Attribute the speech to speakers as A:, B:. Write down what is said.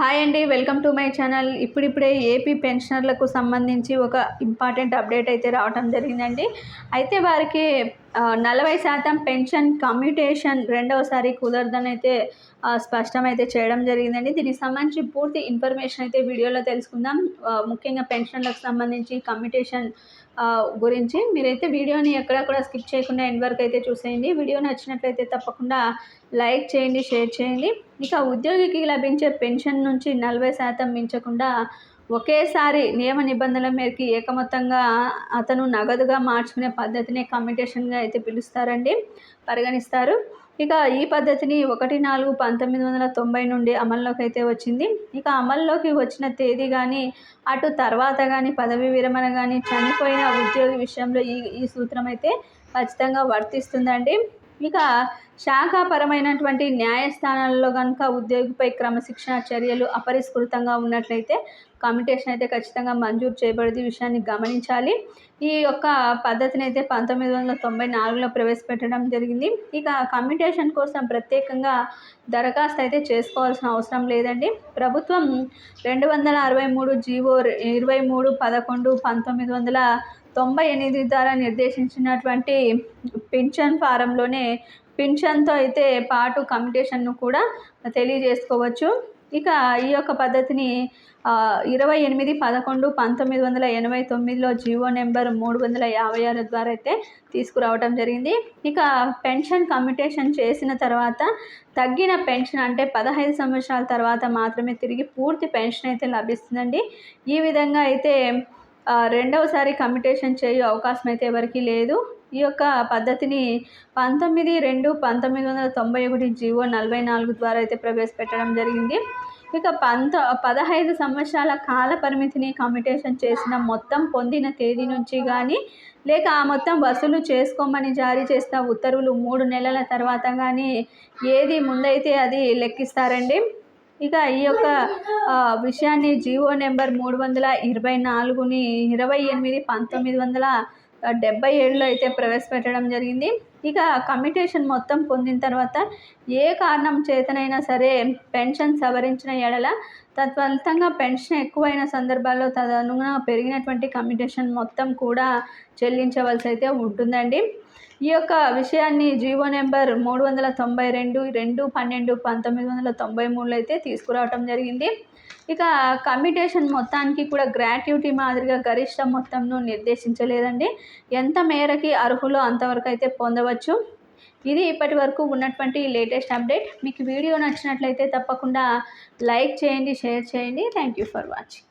A: Hi అండి welcome to my channel. ఇప్పుడిప్పుడే AP పెన్షనర్లకు సంబంధించి ఒక ఇంపార్టెంట్ అప్డేట్ అయితే రావడం జరిగిందండి. అయితే వారికి నలభై శాతం పెన్షన్ కమ్యూటేషన్ రెండవసారి కుదరదని అయితే స్పష్టమైతే చేయడం జరిగిందండి. దీనికి సంబంధించి పూర్తి ఇన్ఫర్మేషన్ అయితే వీడియోలో తెలుసుకుందాం. ముఖ్యంగా పెన్షన్లకు సంబంధించి కమ్యూటేషన్ గురించి. మీరైతే వీడియోని ఎక్కడ కూడా స్కిప్ చేయకుండా ఎండ్ వరకు అయితే చూసేయండి. వీడియో నచ్చినట్లయితే తప్పకుండా లైక్ చేయండి షేర్ చేయండి. ఇక ఉద్యోగికి లభించే పెన్షన్ నుంచి నలభై శాతం మించకుండా ఒకేసారి నియమ నిబంధనల మేరకు ఏకమొత్తంగా అతను నగదుగా మార్చుకునే పద్ధతిని కమ్యూటేషన్గా అయితే పిలుస్తారండి పరిగణిస్తారు. ఇక ఈ పద్ధతిని ఒకటి నాలుగు పంతొమ్మిది వందల తొంభై నుండి అమల్లోకి అయితే వచ్చింది. ఇక అమల్లోకి వచ్చిన తేదీ కానీ అటు తర్వాత కానీ పదవి విరమణ కానీ చనిపోయిన ఉద్యోగి విషయంలో ఈ ఈ సూత్రం అయితే ఖచ్చితంగా వర్తిస్తుందండి. ఇక శాఖాపరమైనటువంటి న్యాయస్థానాల్లో కనుక ఉద్యోగిపై క్రమశిక్షణ చర్యలు అపరిష్కృతంగా ఉన్నట్లయితే కమిటేషన్ అయితే ఖచ్చితంగా మంజూరు చేయబడింది. విషయాన్ని గమనించాలి. ఈ యొక్క పద్ధతిని అయితే పంతొమ్మిది వందల తొంభై నాలుగులో ప్రవేశపెట్టడం జరిగింది. ఇక కమ్యూటేషన్ కోసం ప్రత్యేకంగా దరఖాస్తు అయితే చేసుకోవాల్సిన అవసరం లేదండి. ప్రభుత్వం రెండు వందల అరవై మూడు జీవో ఇరవై మూడు పదకొండు పంతొమ్మిది వందల తొంభై ఎనిమిది ద్వారా నిర్దేశించినటువంటి పింఛన్ ఫారంలోనే పింఛన్తో అయితే పాటు కమ్యూటేషన్ను కూడా తెలియజేసుకోవచ్చు. ఇక ఈ యొక్క పద్ధతిని ఇరవై ఎనిమిది పదకొండు పంతొమ్మిది వందల ఎనభై తొమ్మిదిలో జియో నెంబర్ మూడు వందల యాభై ఆరు ద్వారా అయితే తీసుకురావడం జరిగింది. ఇక పెన్షన్ కమ్యూటేషన్ చేసిన తర్వాత తగ్గిన పెన్షన్ అంటే పదహైదు సంవత్సరాల తర్వాత మాత్రమే తిరిగి పూర్తి పెన్షన్ అయితే లభిస్తుందండి. ఈ విధంగా అయితే రెండవసారి కమ్యూటేషన్ చేయు అవకాశం అయితే ఎవరికీ లేదు. ఈ యొక్క పద్ధతిని పంతొమ్మిది రెండు పంతొమ్మిది వందల తొంభై ఒకటి జీవో నలభై నాలుగు ద్వారా అయితే ప్రవేశపెట్టడం జరిగింది. ఇక పంత పదహైదు సంవత్సరాల కాల పరిమితిని కమ్యూటేషన్ చేసిన మొత్తం పొందిన తేదీ నుంచి కానీ లేక ఆ మొత్తం వసూలు చేసుకోమని జారీ చేసిన ఉత్తర్వులు మూడు నెలల తర్వాత కానీ ఏది ముందైతే అది లెక్కిస్తారండి. ఇక ఈ యొక్క విషయాన్ని జీవో నెంబర్ మూడు వందల ఇరవై నాలుగుని ఇరవై ఎనిమిది పంతొమ్మిది వందల డెబ్బై ఏడులో అయితే ప్రవేశపెట్టడం జరిగింది. ఇక కమిటేషన్ మొత్తం పొందిన తర్వాత ఏ కారణం చేతనైనా సరే పెన్షన్ సవరించిన ఎడల తత్ఫలితంగా పెన్షన్ ఎక్కువైన సందర్భాల్లో తదనుగుణ పెరిగినటువంటి కమిటేషన్ మొత్తం కూడా చెల్లించవలసి అయితే ఉంటుందండి. ఈ యొక్క విషయాన్ని జీవో నెంబర్ మూడు వందల తొంభై రెండు రెండు పన్నెండు పంతొమ్మిది వందల తొంభై మూడులో అయితే తీసుకురావటం జరిగింది. ఇక కమ్యూటేషన్ మొత్తానికి కూడా గ్రాట్యుటీ మాదిరిగా గరిష్ట మొత్తంను నిర్దేశించలేదండి. ఎంత మేరకి అర్హులో అంతవరకు అయితే పొందవచ్చు. ఇది ఇప్పటి వరకు ఉన్నటువంటి లేటెస్ట్ అప్డేట్. మీకు వీడియో నచ్చినట్లయితే తప్పకుండా లైక్ చేయండి షేర్ చేయండి. Thank you for watching